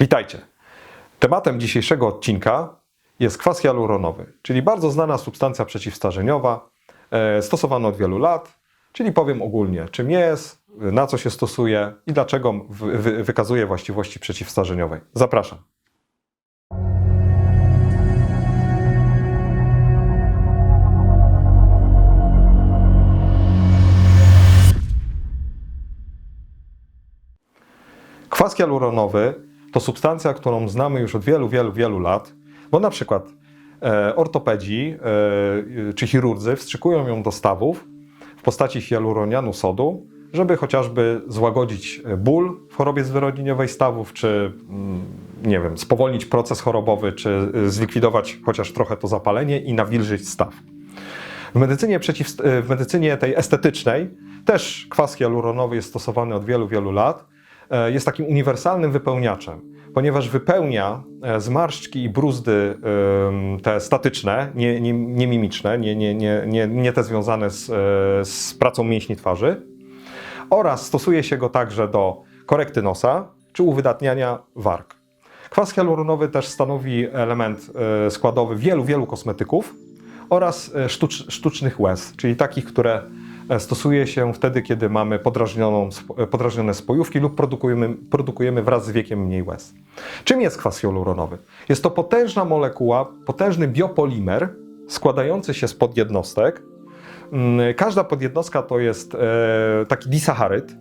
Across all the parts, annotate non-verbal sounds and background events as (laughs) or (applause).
Witajcie. Tematem dzisiejszego odcinka jest kwas hialuronowy, czyli bardzo znana substancja przeciwstarzeniowa, e, stosowana od wielu lat, czyli powiem ogólnie czym jest, na co się stosuje i dlaczego wy- wy- wykazuje właściwości przeciwstarzeniowej. Zapraszam. Kwas hialuronowy to substancja, którą znamy już od wielu, wielu, wielu lat, bo na przykład e, ortopedzi e, czy chirurdzy wstrzykują ją do stawów w postaci hialuronianu sodu, żeby chociażby złagodzić e, ból w chorobie zwyrodnieniowej stawów, czy mm, nie wiem, spowolnić proces chorobowy, czy e, zlikwidować chociaż trochę to zapalenie i nawilżyć staw. W medycynie, przeciw, w medycynie tej estetycznej też kwas hialuronowy jest stosowany od wielu, wielu lat. E, Jest takim uniwersalnym wypełniaczem, ponieważ wypełnia e, zmarszczki i bruzdy te statyczne, nie, nie, nie mimiczne, nie, nie, nie, nie, nie te związane z, e, z pracą mięśni twarzy oraz stosuje się go także do korekty nosa czy uwydatniania warg. Kwas hialuronowy też stanowi element składowy wielu, wielu kosmetyków oraz sztucz, sztucznych łez, czyli takich, które stosuje się wtedy, kiedy mamy podrażnioną, e, podrażnione spojówki lub produkujemy, produkujemy wraz z wiekiem mniej łez. Czym jest kwas hialuronowy? Jest to potężna molekuła, potężny biopolimer składający się z podjednostek. Mm, Każda podjednostka to jest e, taki disacharyd,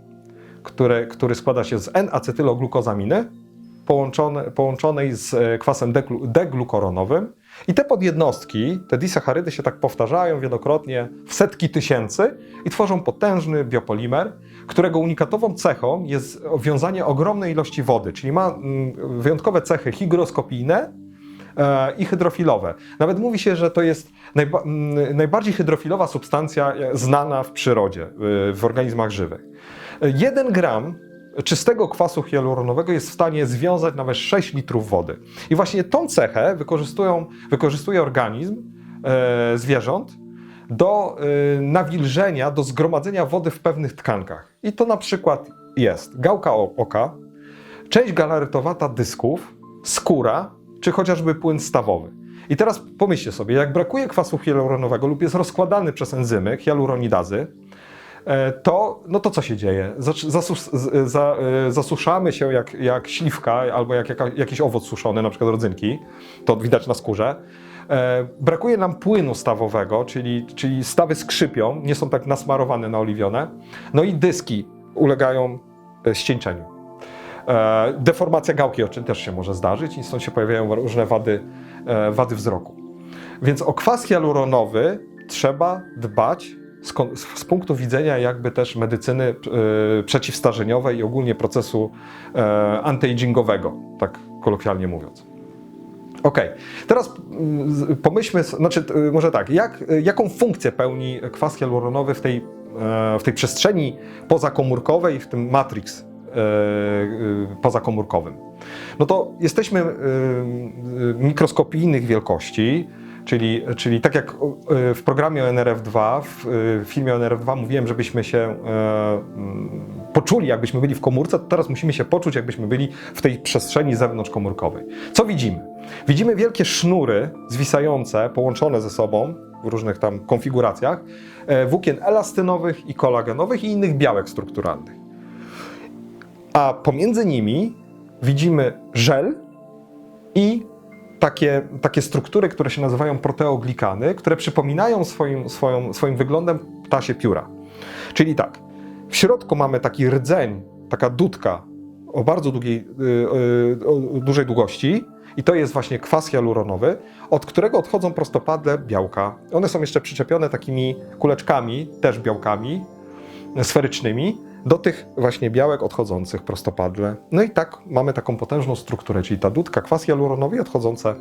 które, który składa się z N-acetyloglukozaminy połączone, połączonej z e, kwasem deglu, deglukoronowym. I te podjednostki, te disacharydy się tak powtarzają wielokrotnie w setki tysięcy i tworzą potężny biopolimer, którego unikatową cechą jest wiązanie ogromnej ilości wody, czyli ma mm, wyjątkowe cechy hygroskopijne e, i hydrofilowe. Nawet mówi się, że to jest najba, mm, najbardziej hydrofilowa substancja e, znana w przyrodzie, e, w organizmach żywych. Jeden gram czystego kwasu hialuronowego jest w stanie związać nawet 6 litrów wody. I właśnie tą cechę wykorzystują, wykorzystuje organizm e, zwierząt do e, nawilżenia, do zgromadzenia wody w pewnych tkankach. I to na przykład jest gałka oka, część galarytowata dysków, skóra, czy chociażby płyn stawowy. I teraz pomyślcie sobie, jak brakuje kwasu hialuronowego lub jest rozkładany przez enzymy hialuronidazy, to, no to co się dzieje? Zasus, z- za, e, zasuszamy się jak, jak śliwka albo jak jaka, jakiś owoc suszony, na przykład rodzynki, to widać na skórze. E, Brakuje nam płynu stawowego, czyli, czyli stawy skrzypią, nie są tak nasmarowane, naoliwione. No i dyski ulegają e, ścieńczeniu. E, Deformacja gałki oczy też się może zdarzyć i stąd się pojawiają różne wady, e, wady wzroku. Więc o kwas hialuronowy trzeba dbać z, z punktu widzenia jakby też medycyny e, przeciwstarzeniowej i ogólnie procesu e, antyagingowego, tak kolokwialnie mówiąc. Okej, teraz mm, pomyślmy, znaczy y, może tak, jak, y, jaką funkcję pełni kwas hialuronowy w tej, e, w tej przestrzeni pozakomórkowej, w tym matrix e, y, pozakomórkowym? No to jesteśmy y, y, mikroskopijnych wielkości, czyli, czyli tak jak y, w programie o NRF2, w y, filmie o NRF2 mówiłem, żebyśmy się e, mm, poczuli, jakbyśmy byli w komórce, to teraz musimy się poczuć, jakbyśmy byli w tej przestrzeni zewnątrzkomórkowej. Co widzimy? Widzimy wielkie sznury zwisające, połączone ze sobą w różnych tam konfiguracjach, e, włókien elastynowych i kolagenowych i innych białek strukturalnych. A pomiędzy nimi widzimy żel i takie, takie struktury, które się nazywają proteoglikany, które przypominają swoim, swoją, swoim wyglądem ptasie pióra. Czyli tak, w środku mamy taki rdzeń, taka dudka o bardzo długiej, y, y, o dużej długości i to jest właśnie kwas hialuronowy, od którego odchodzą prostopadle białka. One są jeszcze przyczepione takimi kuleczkami, też białkami sferycznymi, do tych właśnie białek odchodzących prostopadle. No i tak mamy taką potężną strukturę, czyli ta dudka, kwas hialuronowy i odchodzące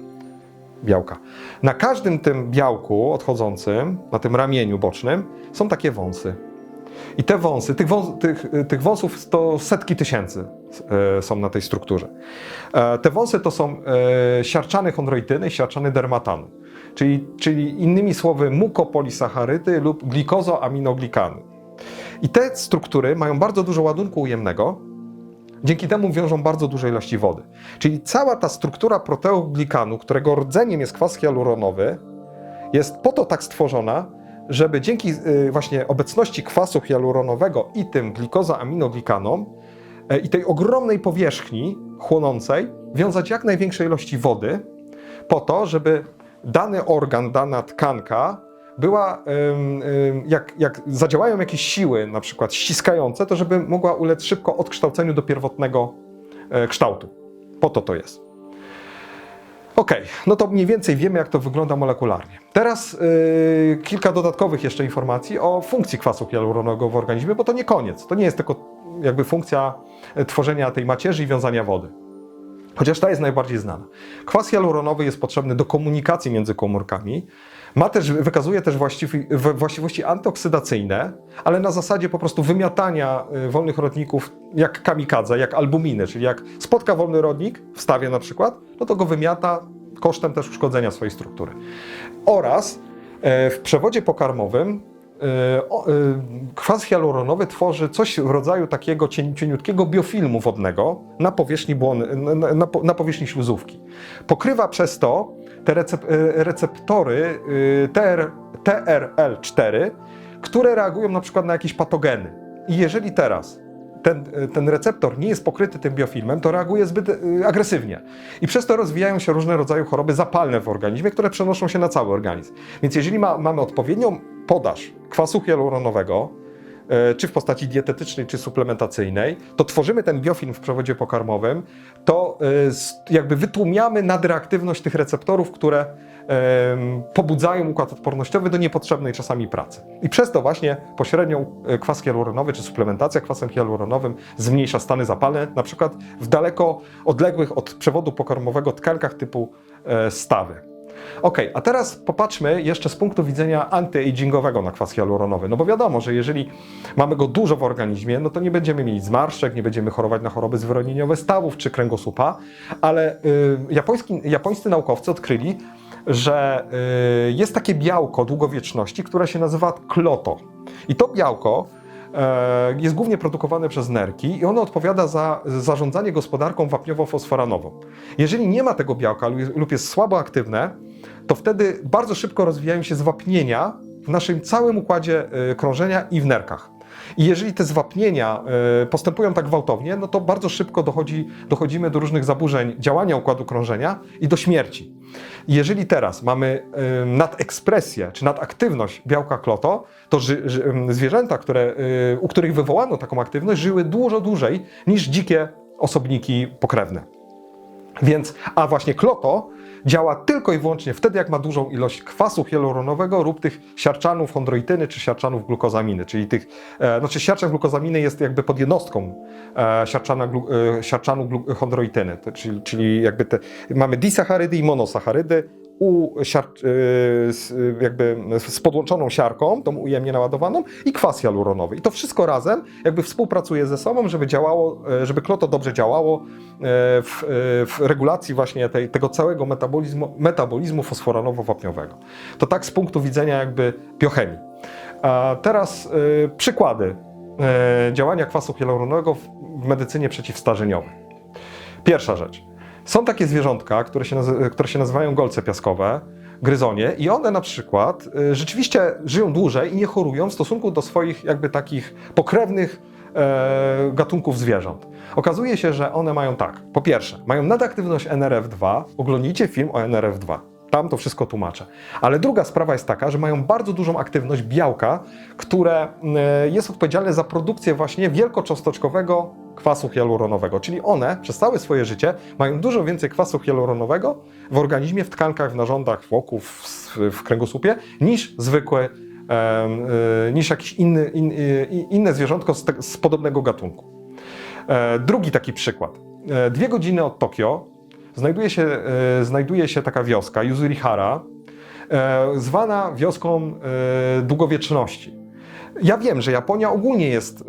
białka. Na każdym tym białku odchodzącym, na tym ramieniu bocznym, są takie wąsy. I te wąsy, tych, wąs, tych, tych wąsów to setki tysięcy e, są na tej strukturze. E, te wąsy to są e, siarczany chondroityny, siarczany dermatanu, czyli, czyli innymi słowy mukopolisacharydy lub glikozoaminoglikany. I te struktury mają bardzo dużo ładunku ujemnego Dzięki temu wiążą bardzo duże ilości wody. Czyli cała ta struktura proteoglikanu, którego rdzeniem jest kwas hialuronowy, jest po to tak stworzona, żeby dzięki y, właśnie obecności kwasu hialuronowego i tym glikoza-aminoglikanom e, i tej ogromnej powierzchni chłonącej wiązać jak największej ilości wody po to, żeby dany organ, dana tkanka była, jak, jak zadziałają jakieś siły, na przykład ściskające, to żeby mogła ulec szybko odkształceniu do pierwotnego e, kształtu. Po to to jest. Okej, no to mniej więcej wiemy, jak to wygląda molekularnie. Teraz yy, kilka dodatkowych jeszcze informacji o funkcji kwasu hialuronovego w organizmie, bo to nie koniec. To nie jest tylko jakby funkcja e, tworzenia tej macierzy i wiązania wody. Chociaż ta jest najbardziej znana. Kwas hialuronowy jest potrzebny do komunikacji między komórkami. Ma też, wykazuje też właściwości antyoksydacyjne, ale na zasadzie po prostu wymiatania y, wolnych rodników jak kamikadze, jak albuminy, czyli jak spotka wolny rodnik w stawie na przykład, no to go wymiata kosztem też uszkodzenia swojej struktury. Oraz e, w przewodzie pokarmowym e, kwas hialuronowy tworzy coś w rodzaju takiego cieniutkiego biofilmu wodnego na powierzchni, błony, na powierzchni śluzówki. Pokrywa przez to te recep, e, receptory e, TR, TRL4, które reagują na przykład na jakieś patogeny. I jeżeli teraz ten, ten receptor nie jest pokryty tym biofilmem, to reaguje zbyt y, agresywnie. I przez to rozwijają się różne rodzaje choroby zapalne w organizmie, które przenoszą się na cały organizm. Więc jeżeli ma, mamy odpowiednią podaż kwasu hialuronowego, czy w postaci dietetycznej, czy suplementacyjnej, to tworzymy ten biofilm w przewodzie pokarmowym, to e, jakby wytłumiamy nadreaktywność tych receptorów, które pobudzają układ odpornościowy do niepotrzebnej czasami pracy. I przez to właśnie pośrednio e, kwas hialuronowy czy suplementacja kwasem hialuronowym zmniejsza stany zapalne, na przykład w daleko odległych od przewodu pokarmowego tkankach typu e, stawy. Ok, a teraz popatrzmy jeszcze z punktu widzenia antyagingowego na kwas hialuronowy. No bo wiadomo, że jeżeli mamy go dużo w organizmie, no to nie będziemy mieli zmarszczek, nie będziemy chorować na choroby zwyrodnieniowe stawów czy kręgosłupa, ale y, japoński, japońscy naukowcy odkryli, że y, jest takie białko długowieczności, które się nazywa kloto. I to białko jest głównie produkowane przez nerki i ono odpowiada za zarządzanie gospodarką wapniowo-fosforanową. Jeżeli nie ma tego białka lub- lub jest słabo aktywne, to wtedy bardzo szybko rozwijają się zwapnienia w naszym całym układzie e, krążenia i w nerkach. I jeżeli te zwapnienia e, postępują tak gwałtownie, no to bardzo szybko dochodzi, dochodzimy do różnych zaburzeń działania układu krążenia i do śmierci. Jeżeli teraz mamy e, nadekspresję czy nadaktywność białka kloto, to ży, ży, zwierzęta, które, e, u których wywołano taką aktywność, żyły dużo dłużej niż dzikie osobniki pokrewne. Więc, a właśnie kloto działa tylko i wyłącznie wtedy, jak ma dużą ilość kwasu hialuronowego lub tych siarczanów chondroityny czy siarczanów glukozaminy, czyli tych, e, znaczy siarczan glukozaminy jest jakby pod jednostką e, siarczana, glu, e, siarczanu glu, chondroityny, czyli, czyli jakby te, mamy disacharydy i monosacharydy, u siar, z, jakby z podłączoną siarką, tą ujemnie naładowaną i kwas hialuronowy. I to wszystko razem jakby współpracuje ze sobą, żeby działało, e, żeby kloto dobrze działało e, w, w regulacji właśnie tej, tego całego metabolizmu, metabolizmu fosforanowo-wapniowego. To tak z punktu widzenia jakby biochemii. A teraz przykłady działania kwasu hialuronowego w medycynie przeciwstarzeniowej. Pierwsza rzecz. Są takie zwierzątka, które się, które się nazywają golce piaskowe, gryzonie, i one na przykład y, rzeczywiście żyją dłużej i nie chorują w stosunku do swoich jakby takich pokrewnych e, gatunków zwierząt. Okazuje się, że one mają tak. Po pierwsze, mają nadaktywność NRF2. Oglądnijcie film o NRF2. Tam to wszystko tłumaczę. Ale druga sprawa jest taka, że mają bardzo dużą aktywność białka, które y, jest odpowiedzialne za produkcję właśnie wielkocząsteczkowego kwasu hialuronowego. Czyli one przez całe swoje życie mają dużo więcej kwasu hialuronowego w organizmie, w tkankach, w narządach, w oku, w, w kręgosłupie niż zwykły, y, niż jakieś inny, in, y, inne zwierzątko z, te, z podobnego gatunku. E, drugi taki przykład. E, dwie godziny od Tokio znajduje się, e, znajduje się taka wioska, Yuzurihara, e, zwana wioską e, długowieczności. Ja wiem, że Japonia ogólnie jest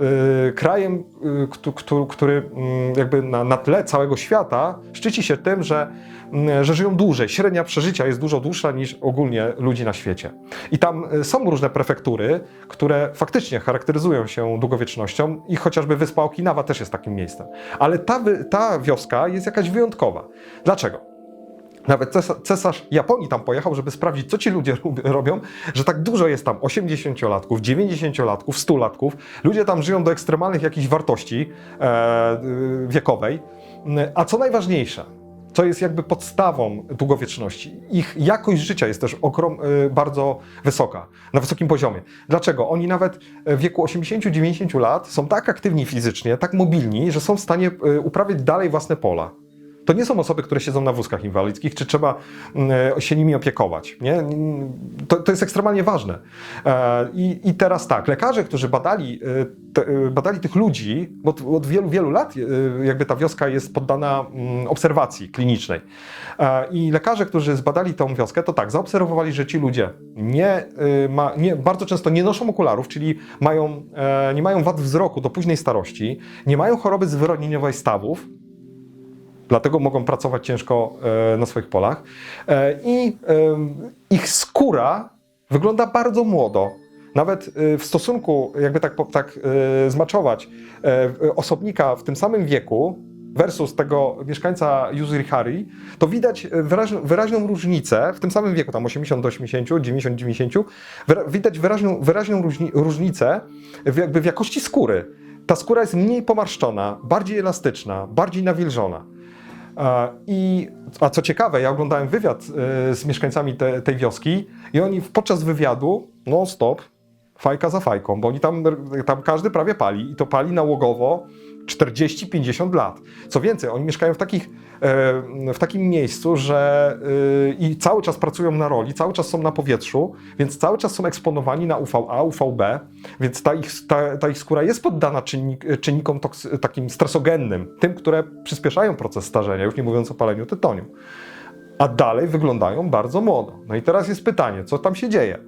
y, krajem, y, któ- któ- który mm, jakby na, na tle całego świata szczyci się tym, że, mm, że żyją dłużej. Średnia przeżycia jest dużo dłuższa niż ogólnie ludzi na świecie. I tam y, są różne prefektury, które faktycznie charakteryzują się długowiecznością i chociażby wyspa Okinawa też jest takim miejscem. Ale ta, ta wioska jest jakaś wyjątkowa. Dlaczego? Nawet cesarz, Japonii tam pojechał, żeby sprawdzić, co ci ludzie (laughs) robią, że tak dużo jest tam 80-latków, 90-latków, 100-latków. Ludzie tam żyją do ekstremalnych jakichś wartości e, y, wiekowej. A co najważniejsze, co jest jakby podstawą długowieczności, ich jakość życia jest też okrom, y, bardzo wysoka, na wysokim poziomie. Dlaczego? Oni nawet w wieku 80-90 lat są tak aktywni fizycznie, tak mobilni, że są w stanie y, uprawiać dalej własne pola. To nie są osoby, które siedzą na wózkach inwalidzkich, czy trzeba mm, się nimi opiekować. Nie? To, to jest ekstremalnie ważne. E, I, I teraz tak, lekarze, którzy badali, e, e, badali tych ludzi, bo od, od wielu, wielu lat jakby ta wioska jest poddana mm, obserwacji klinicznej. I lekarze, którzy zbadali tą wioskę, to tak, zaobserwowali, że ci ludzie nie, ma, nie, bardzo często nie noszą okularów, czyli mają, nie mają wad wzroku do późnej starości, nie mają choroby zwyrodnieniowej stawów, Dlatego mogą pracować ciężko e, na swoich polach. E, I em, ich skóra wygląda bardzo młodo. Nawet e, w stosunku, jakby tak, tak e, zmaczować e, osobnika w tym samym wieku versus tego mieszkańca Yuzurihari, to widać e, wyraźną, wyraźną różnicę w tym samym wieku, tam 80 do 80, 90 90, wyra- widać wyraźną, wyraźną różni, różnicę w, jakby w jakości skóry. Ta skóra jest mniej pomarszczona, bardziej elastyczna, bardziej nawilżona. I, a co ciekawe, ja oglądałem wywiad e, z mieszkańcami te, tej wioski i oni podczas wywiadu non-stop, fajka za fajką, bo oni tam, tam każdy prawie pali i to pali nałogowo 40-50 lat. Co więcej, oni mieszkają w, takich, e, w takim miejscu, że e, i cały czas pracują na roli, cały czas są na powietrzu, więc cały czas są eksponowani na UVA, UVB, więc ta ich, ta, ta ich skóra jest poddana czynnik, czynnikom takim stresogennym, tym, które przyspieszają proces starzenia, już nie mówiąc o paleniu tytoniu. A dalej wyglądają bardzo młodo. No i teraz jest pytanie, co tam się dzieje?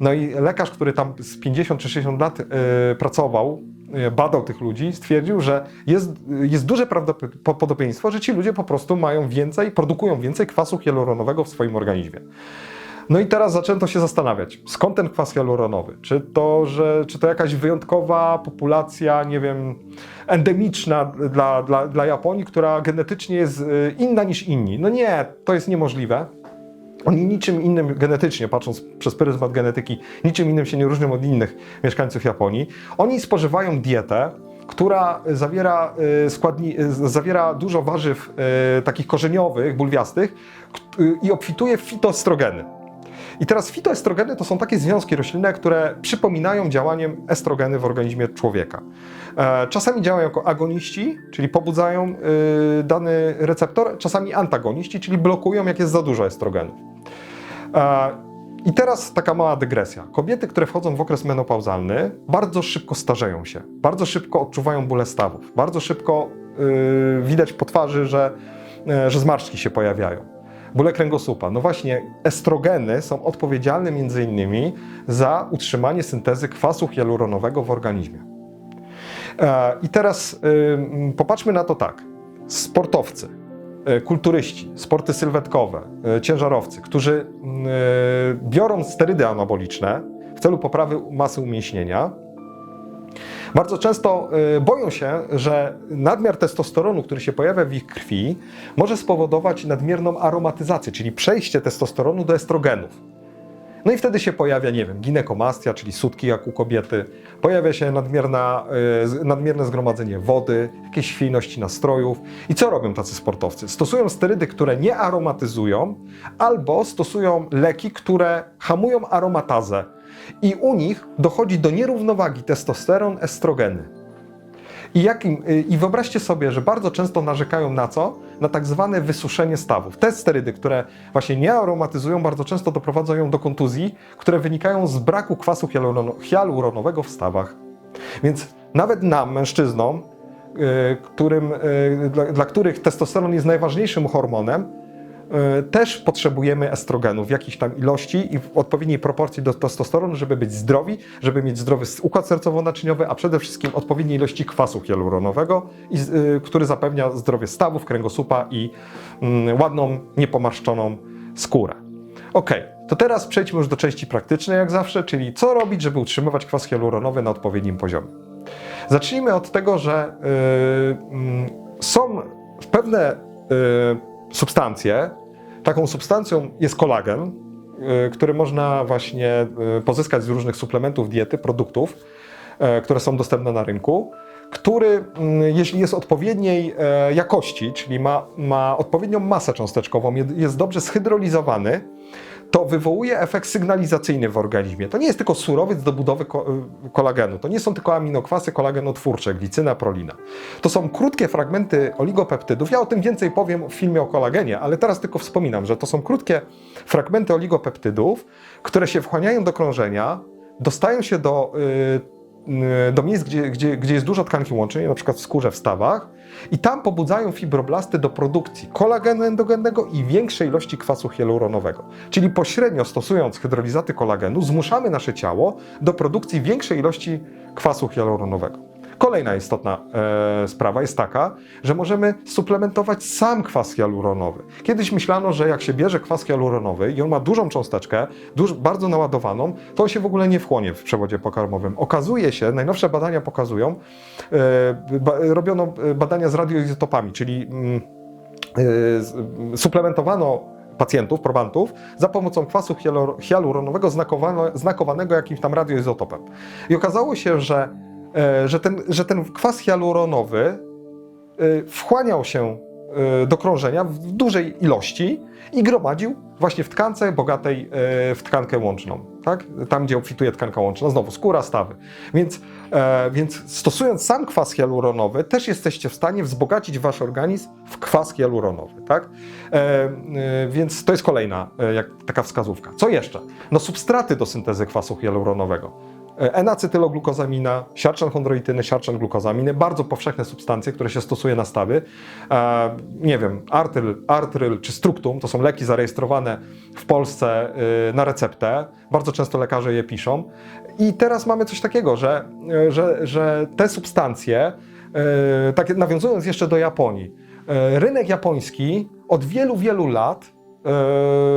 No i lekarz, który tam z 50 czy 60 lat e, pracował, badał tych ludzi, stwierdził, że jest, jest duże prawdopodobieństwo, że ci ludzie po prostu mają więcej, produkują więcej kwasu hialuronowego w swoim organizmie. No i teraz zaczęto się zastanawiać, skąd ten kwas hialuronowy? Czy to, że, czy to jakaś wyjątkowa populacja, nie wiem, endemiczna dla, dla, dla Japonii, która genetycznie jest y, inna niż inni? No nie, to jest niemożliwe. Oni niczym innym genetycznie, patrząc przez pryzmat genetyki, niczym innym się nie różnią od innych mieszkańców Japonii. Oni spożywają dietę, która zawiera, y, składni, y, zawiera dużo warzyw y, takich korzeniowych, bulwiastych i obfituje w fitoestrogeny. I teraz fitoestrogeny to są takie związki roślinne, które przypominają działaniem estrogeny w organizmie człowieka. E, Czasami działają jako agoniści, czyli pobudzają dany receptor, czasami antagoniści, czyli blokują, jak jest za dużo estrogenów. E, I teraz taka mała dygresja. Kobiety, które wchodzą w okres menopauzalny, bardzo szybko starzeją się, bardzo szybko odczuwają bóle stawów, bardzo szybko y, widać po twarzy, że, y, że zmarszczki się pojawiają. Bóle kręgosłupa. No właśnie, estrogeny są odpowiedzialne między innymi za utrzymanie syntezy kwasu hialuronowego w organizmie. E, I teraz ym, popatrzmy na to tak. Sportowcy, kulturyści, sporty sylwetkowe, e, ciężarowcy, którzy e, biorą sterydy anaboliczne w celu poprawy masy umięśnienia, bardzo często e, boją się, że nadmiar testosteronu, który się pojawia w ich krwi, może spowodować nadmierną aromatyzację, czyli przejście testosteronu do estrogenów. No i wtedy się pojawia, nie wiem, ginekomastia, czyli sutki jak u kobiety, pojawia się nadmierna, y, nadmierne zgromadzenie wody, jakieś chwiejności nastrojów. I co robią tacy sportowcy? Stosują sterydy, które nie aromatyzują, albo stosują leki, które hamują aromatazę. I u nich dochodzi do nierównowagi testosteron-estrogeny. I, jakim, y, I wyobraźcie sobie, że bardzo często narzekają na co? Na tak zwane wysuszenie stawów. Te sterydy, które właśnie nie aromatyzują, bardzo często doprowadzają do kontuzji, które wynikają z braku kwasu hialurono- hialuronowego w stawach. Więc nawet nam, mężczyznom, y, którym, y, dla, dla których testosteron jest najważniejszym hormonem, też potrzebujemy estrogenu w jakiejś tam ilości i w odpowiedniej proporcji do testosteronu, żeby być zdrowi, żeby mieć zdrowy układ sercowo-naczyniowy, a przede wszystkim odpowiedniej ilości kwasu hialuronowego, y, który zapewnia zdrowie stawów, kręgosłupa i mm, ładną, niepomarszczoną skórę. Ok, to teraz przejdźmy już do części praktycznej, jak zawsze, czyli co robić, żeby utrzymywać kwas hialuronowy na odpowiednim poziomie. Zacznijmy od tego, że y, mm, są pewne y, substancje. Taką substancją jest kolagen, y, który można właśnie y, pozyskać z różnych suplementów diety, produktów, y, które są dostępne na rynku, który, mm, jeśli jest odpowiedniej jakości, czyli ma, ma odpowiednią masę cząsteczkową, jest dobrze zhydrolizowany, to wywołuje efekt sygnalizacyjny w organizmie. To nie jest tylko surowiec do budowy ko- kolagenu. To nie są tylko aminokwasy kolagenotwórcze, glicyna, prolina. To są krótkie fragmenty oligopeptydów. Ja o tym więcej powiem w filmie o kolagenie, ale teraz tylko wspominam, że to są krótkie fragmenty oligopeptydów, które się wchłaniają do krążenia, dostają się do, y, do miejsc, gdzie, gdzie, gdzie jest dużo tkanki łącznej, na przykład w skórze, w stawach, i tam pobudzają fibroblasty do produkcji kolagenu endogennego i większej ilości kwasu hialuronowego. Czyli pośrednio stosując hydrolizaty kolagenu, zmuszamy nasze ciało do produkcji większej ilości kwasu hialuronowego. Kolejna istotna e, sprawa jest taka, że możemy suplementować sam kwas hialuronowy. Kiedyś myślano, że jak się bierze kwas hialuronowy i on ma dużą cząsteczkę, duż, bardzo naładowaną, to on się w ogóle nie wchłonie w przewodzie pokarmowym. Okazuje się, najnowsze badania pokazują, e, ba, robiono e, badania z radioizotopami, czyli mm, e, suplementowano pacjentów, probantów za pomocą kwasu hialur- hialuronowego znakowanego jakimś tam radioizotopem. I okazało się, że, że, ten, że ten kwas hialuronowy e, wchłaniał się e, do krążenia w dużej ilości i gromadził właśnie w tkance bogatej e, w tkankę łączną, tak? Tam, gdzie obfituje tkanka łączna, znowu skóra, stawy. Więc, e, więc stosując sam kwas hialuronowy, też jesteście w stanie wzbogacić wasz organizm w kwas hialuronowy, tak? E, e, więc to jest kolejna e, taka wskazówka. Co jeszcze? No substraty do syntezy kwasu hialuronowego. E, N-acetyloglukozamina, siarczan chondroityny, siarczan glukozaminy, bardzo powszechne substancje, które się stosuje na stawy. E, nie wiem, artryl, artryl czy struktum to są leki zarejestrowane w Polsce e, na receptę. Bardzo często lekarze je piszą. I teraz mamy coś takiego, że, e, że, że te substancje, tak nawiązując jeszcze do Japonii, rynek japoński od wielu, wielu lat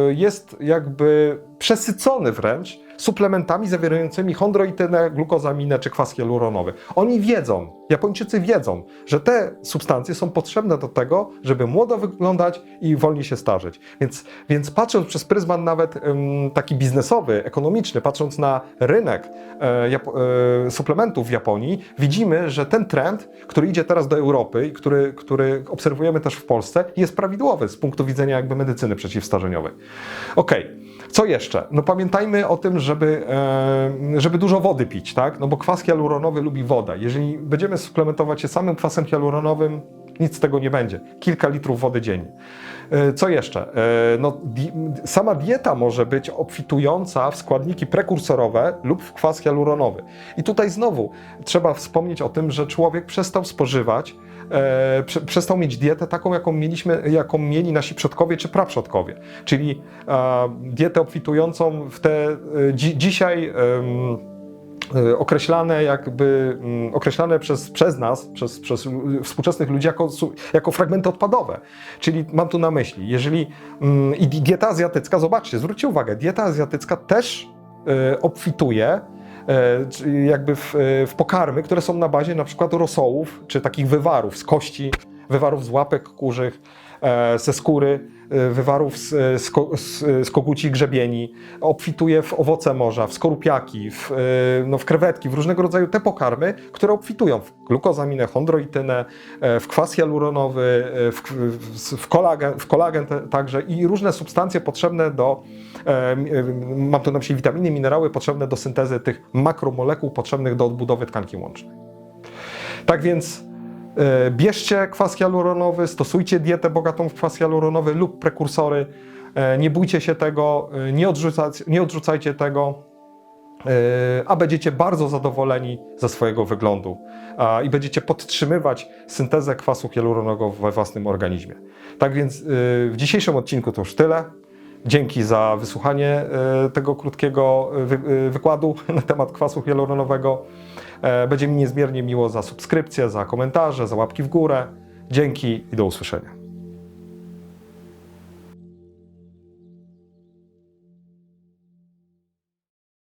jest jakby przesycony wręcz suplementami zawierającymi chondroitynę, glukozaminę czy kwas hialuronowy. Oni wiedzą, Japończycy wiedzą, że te substancje są potrzebne do tego, żeby młodo wyglądać i wolniej się starzeć. Więc, więc patrząc przez pryzmat nawet taki biznesowy, ekonomiczny, patrząc na rynek e, e, suplementów w Japonii, widzimy, że ten trend, który idzie teraz do Europy i który, który obserwujemy też w Polsce, jest prawidłowy z punktu widzenia jakby medycyny przeciwstarzeniowej. Okej. Co jeszcze? No pamiętajmy o tym, żeby, e, żeby dużo wody pić, tak? No bo kwas hialuronowy lubi wodę. Jeżeli będziemy suplementować się samym kwasem hialuronowym, nic z tego nie będzie. Kilka litrów wody dziennie. E, Co jeszcze? E, No, di sama dieta może być obfitująca w składniki prekursorowe lub w kwas hialuronowy. I tutaj znowu trzeba wspomnieć o tym, że człowiek przestał spożywać e, prze, przestał mieć dietę taką, jaką mieliśmy, jaką mieli nasi przodkowie czy praprzodkowie. Czyli e, dietę obfitującą w te e, dzi, dzisiaj e, określane jakby, mm, określane przez, przez nas, przez, przez współczesnych ludzi jako, jako fragmenty odpadowe. Czyli mam tu na myśli, jeżeli mm, i di- dieta azjatycka, zobaczcie, zwróćcie uwagę, dieta azjatycka też e, obfituje jakby w, e, w pokarmy, które są na bazie na przykład rosołów, czy takich wywarów z kości, wywarów z łapek kurzych, e, ze skóry, e, wywarów z, e, z, z, koguci grzebieni, obfituje w owoce morza, w skorupiaki, w, e, no, w krewetki, w różnego rodzaju te pokarmy, które obfitują w glukozaminę, chondroitynę, e, w kwas hialuronowy, e, w, w, w kolagen, w kolagen także i różne substancje potrzebne do, e, mam tu na myśli witaminy, minerały potrzebne do syntezy tych makromolekuł potrzebnych do odbudowy tkanki łącznej. Tak więc bierzcie kwas hialuronowy, stosujcie dietę bogatą w kwas hialuronowy lub prekursory. E, nie bójcie się tego, e, nie, nie odrzucajcie tego. a będziecie bardzo zadowoleni ze swojego wyglądu i będziecie podtrzymywać syntezę kwasu hialuronego we własnym organizmie. Tak więc w dzisiejszym odcinku to już tyle. Dzięki za wysłuchanie tego krótkiego wy, wykładu (laughs) na temat kwasu hialuronowego. E, Będzie mi niezmiernie miło za subskrypcję, za komentarze, za łapki w górę. Dzięki i do usłyszenia.